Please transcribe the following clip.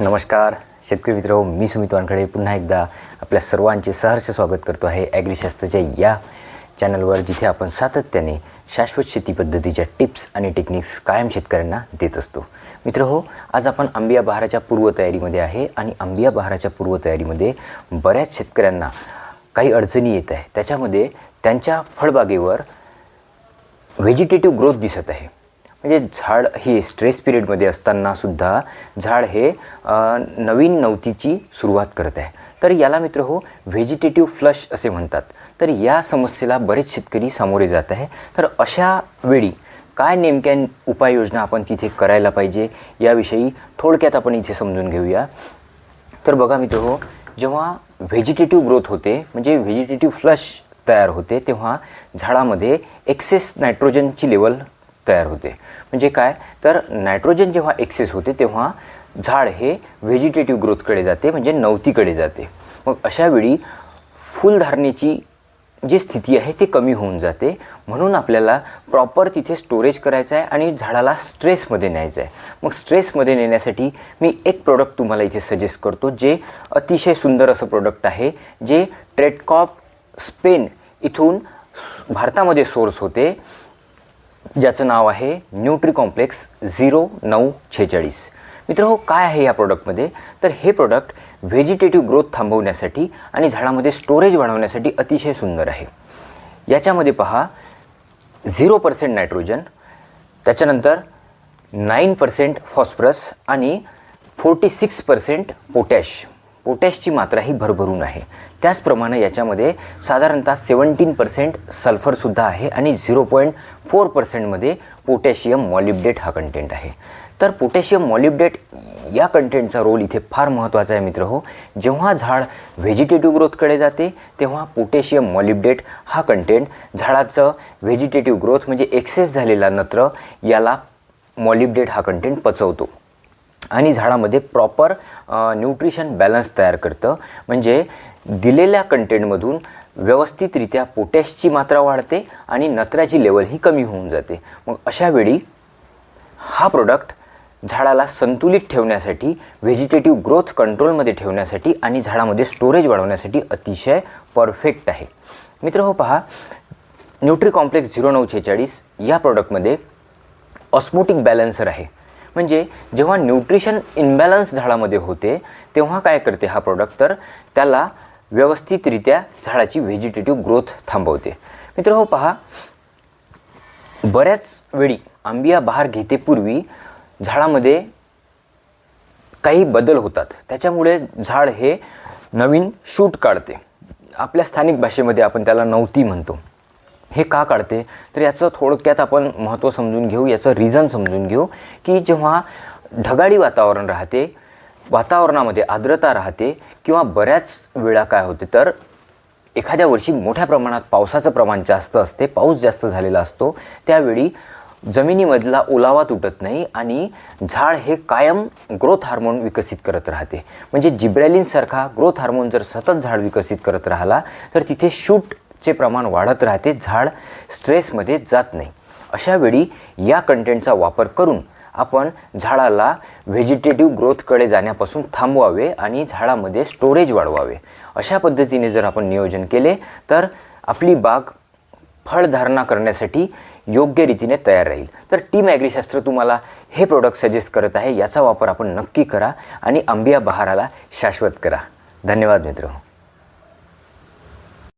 नमस्कार शेतकरी मित्र मी सुमित वानखडे. पुन्हा एकदा आपल्या सर्वांचे सहर्ष स्वागत करतो आहे ॲग्रीशास्त्रच्या या चॅनलवर जिथे आपण सातत्याने शाश्वत शेती पद्धतीच्या टिप्स आणि टेक्निक्स कायम शेतकऱ्यांना देत असतो. मित्र हो आज आपण आंबिया बहाराच्या पूर्वतयारीमध्ये आहे आणि आंबिया बहाराच्या पूर्वतयारीमध्ये बऱ्याच शेतकऱ्यांना काही अडचणी येत आहे. त्याच्यामध्ये त्यांच्या फळबागेवर व्हेजिटेटिव्ह ग्रोथ दिसत आहे. म्हणजे झाड हे स्ट्रेस पिरियडमध्ये असतानासुद्धा झाड हे नवीन नवतीची सुरुवात करत आहे. तर याला मित्र हो व्हेजिटेटिव्ह फ्लश असे म्हणतात. तर या समस्येला बरेच शेतकरी सामोरे जात आहे. तर अशा वेळी काय नेमक्या उपाययोजना आपण तिथे करायला पाहिजे याविषयी थोडक्यात आपण इथे समजून घेऊया. तर बघा मित्र हो जेव्हा व्हेजिटेटिव्ह ग्रोथ होते म्हणजे व्हेजिटेटिव्ह फ्लश तयार होते तेव्हा झाडामध्ये एक्सेस नायट्रोजनची लेवल तयार होते. म्हणजे काय? तर नायट्रोजन जेव्हा एक्सेस होते तेव्हा झाड हे व्हेजिटेटिव्ह ग्रोथकडे जाते म्हणजे नवतीकडे जाते. मग अशा वेळी फुलधारणेची जी स्थिती आहे ती कमी होऊन जाते. म्हणून आपल्याला प्रॉपर तिथे स्टोरेज करायचं आहे आणि झाडाला स्ट्रेसमध्ये न्यायचं आहे. मग स्ट्रेसमध्ये नेण्यासाठी मी एक प्रोडक्ट तुम्हाला इथे सजेस्ट करतो जे अतिशय सुंदर असं प्रोडक्ट आहे जे ट्रेडकॉप स्पेन इथून भारतामध्ये सोर्स होते. ज्याचं नाव आहे न्यूट्री कॉम्प्लेक्स झिरो नऊ छेचाळीस. मित्र हो काय आहे या प्रोडक्टमध्ये तर हे प्रोडक्ट व्हेजिटेटिव्ह ग्रोथ थांबवण्यासाठी आणि झाडामध्ये स्टोरेज वाढवण्यासाठी अतिशय सुंदर आहे. याच्यामध्ये पहा झिरो पर्सेंट नायट्रोजन त्याच्यानंतर नाईन पर्सेंट फॉस्फरस आणि फोर्टी सिक्स पर्सेंट पोटॅश. पोटॅशची मात्रा ही भरभरून आहे. त्याचप्रमाणे याच्यामध्ये साधारणतः सेवन्टीन पर्सेंट सल्फरसुद्धा आहे आणि झिरो पॉईंट फोर पर्सेंटमध्ये पोटॅशियम मॉलिब्डेट हा कंटेंट आहे. तर पोटॅशियम मॉलिब्डेट या कंटेंटचा रोल इथे फार महत्त्वाचा आहे मित्र हो जेव्हा झाड व्हेजिटेटिव्ह ग्रोथकडे जाते तेव्हा पोटॅशियम मॉलिब्डेट हा कंटेंट झाडाचं व्हेजिटेटिव्ह ग्रोथ म्हणजे एक्सेस झालेला नत्र याला मॉलिब्डेट हा कंटेंट पचवतो. आणि झाडामध्ये प्रॉपर न्यूट्रिशन बॅलन्स तयार करतं. म्हणजे दिलेल्या कंटेंटमधून व्यवस्थितरित्या पोटॅशची मात्रा वाढते आणि नत्राची लेवल ही कमी होऊन जाते. मग अशा वेळी हा प्रोडक्ट झाडाला संतुलित ठेवण्यासाठी व्हेजिटेटिव्ह ग्रोथ कंट्रोलमध्ये ठेवण्यासाठी आणि झाडामध्ये स्टोरेज वाढवण्यासाठी अतिशय परफेक्ट आहे. मित्र हो पहा न्यूट्री कॉम्प्लेक्स झिरो नऊ छेचाळीस या प्रोडक्टमध्ये ऑस्मोटिक बॅलन्सर आहे. म्हणजे जेव्हा न्यूट्रिशन इनबॅलन्स झाडामध्ये होते तेव्हा काय करते हा प्रोडक्ट तर त्याला व्यवस्थितरित्या झाडाची व्हेजिटेटिव्ह ग्रोथ थांबवते. मित्र हो पहा. बऱ्याच वेळी आंबिया बहार घेतेपूर्वी झाडामध्ये काही बदल होतात. त्याच्यामुळे झाड हे नवीन शूट काढते. आपल्या स्थानिक भाषेमध्ये आपण त्याला नवती म्हणतो. हे का काढते? तर याचं थोडक्यात आपण महत्त्व समजून घेऊ याचं रिझन समजून घेऊ की जेव्हा ढगाळी वातावरण राहते वातावरणामध्ये आर्द्रता राहते किंवा बऱ्याच वेळा काय होते तर एखाद्या वर्षी मोठ्या प्रमाणात पावसाचं प्रमाण जास्त असते पाऊस जास्त झालेला असतो त्यावेळी जमिनीमधला ओलावा तुटत नाही आणि झाड हे कायम ग्रोथ हार्मोन विकसित करत राहते. म्हणजे जिब्रॅलिनसारखा ग्रोथ हार्मोन जर सतत झाड विकसित करत राहिला तर तिथे शूट चे प्रमाण वाढत राहते झाड स्ट्रेसमध्ये जात नाही. अशा वेळी या कंटेंटचा वापर करून आपण झाडाला व्हेजिटेटिव्ह ग्रोथकडे जाण्यापासून थांबवावे आणि झाडामध्ये स्टोरेज वाढवावे. अशा पद्धतीने जर आपण नियोजन केले तर आपली बाग फळधारणा करण्यासाठी योग्य रीतीने तयार राहील. तर टीम ॲग्रीशास्त्र तुम्हाला हे प्रोडक्ट सजेस्ट करत आहे याचा वापर आपण नक्की करा आणि आंबिया बहाराला शाश्वत करा. धन्यवाद मित्र.